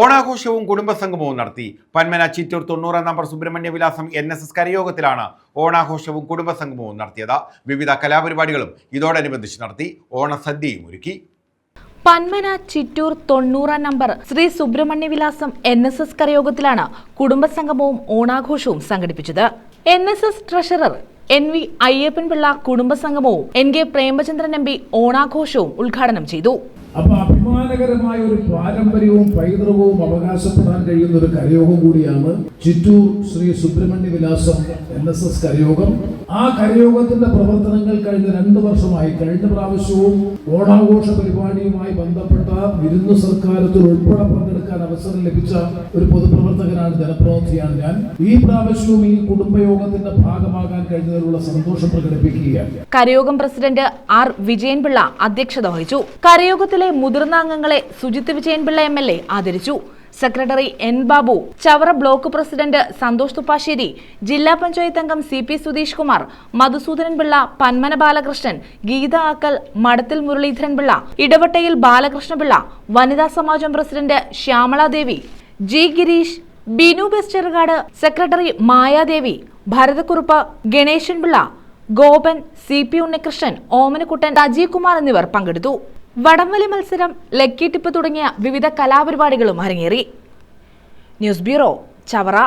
ഓണാഘോഷവും കുടുംബസംഗമവും നടത്തി. പന്മന ചിറ്റൂർ തൊണ്ണൂറാം number Subrahmanya Vilasam N S S കരയോഗത്തിലാണ് ഓണാഘോഷവും കുടുംബസംഗമവും നടത്തിയത്. വിവിധ കലാപരിപാടികളും ഇതോടനുബന്ധിച്ച് നടത്തി. ഓണസദ്യയും ഒരുക്കി. പന്മന ചിറ്റൂർ തൊണ്ണൂറാം number Sree Subrahmanya Vilasam N S S കരയോഗത്തിലാണ് കുടുംബസംഗമവും ഓണാഘോഷവും സംഘടിപ്പിച്ചത്. N S S treasurer N V Ayyappanpillai കുടുംബസംഗമവും N K Premachandran M P ഓണാഘോഷവും ഉദ്ഘാടനം ചെയ്തു. അപ്പൊ അഭിമാനകരമായ ഒരു പാരമ്പര്യവും പൈതൃകവും അവകാശപ്പെടാൻ കഴിയുന്ന ഒരു കരയോഗം കൂടിയാണ് Chittur Shri Subrahmanya Vilasam N S S കരയോഗം. ആ കരയോഗത്തിന്റെ പ്രവർത്തനങ്ങൾ കഴിഞ്ഞ രണ്ട് വർഷമായി. കഴിഞ്ഞ പ്രാവശ്യവും ഓണാഘോഷ പരിപാടിയുമായി ബന്ധപ്പെട്ട വിരുന്ന് സർക്കാരത്തിൽ ഉൾപ്പെടെ പങ്കെടുക്കാൻ അവസരം ലഭിച്ച ഒരു പൊതുപ്രവർത്തകനാണ് ജനപ്രതിനിധിയാണ് ഞാൻ. ഈ പ്രാവശ്യവും ഈ കുടുംബയോഗത്തിന്റെ ഭാഗമാകാൻ കഴിഞ്ഞതിലുള്ള സന്തോഷം പ്രകടിപ്പിക്കുകയാണ്. കരയോഗം പ്രസിഡന്റ് ആർ വിജയൻപിള്ള അധ്യക്ഷത വഹിച്ചു. കരയോഗത്തിലെ മുതിർന്ന അംഗങ്ങളെ Sujith Vijayanpillai M L A ആദരിച്ചു. Secretary N Babu Chavara block president Santhosh Thuppassery ജില്ലാ പഞ്ചായത്ത് അംഗം സി പി സുധീഷ് കുമാർ മധുസൂദനൻ പിള്ള പന്മന ബാലകൃഷ്ണൻ ഗീത ആക്കൽ മടത്തിൽ മുരളീധരൻ പിള്ള ഇടവട്ടയിൽ ബാലകൃഷ്ണപിള്ള വനിതാ സമാജം president Shyamala Devi G Gireesh Binu ബെസ്റ്റർഗാഡ് secretary Mayadevi Bharathakkurup Ganesan Pillai Gopan C P Unnikrishnan Omanakuttan Ajay Kumar എന്നിവർ പങ്കെടുത്തു. വടംവലി മത്സരം ലക്കിട്ടിപ്പ് തുടങ്ങിയ വിവിധ കലാപരിപാടികളും അരങ്ങേറി. News bureau Chavara.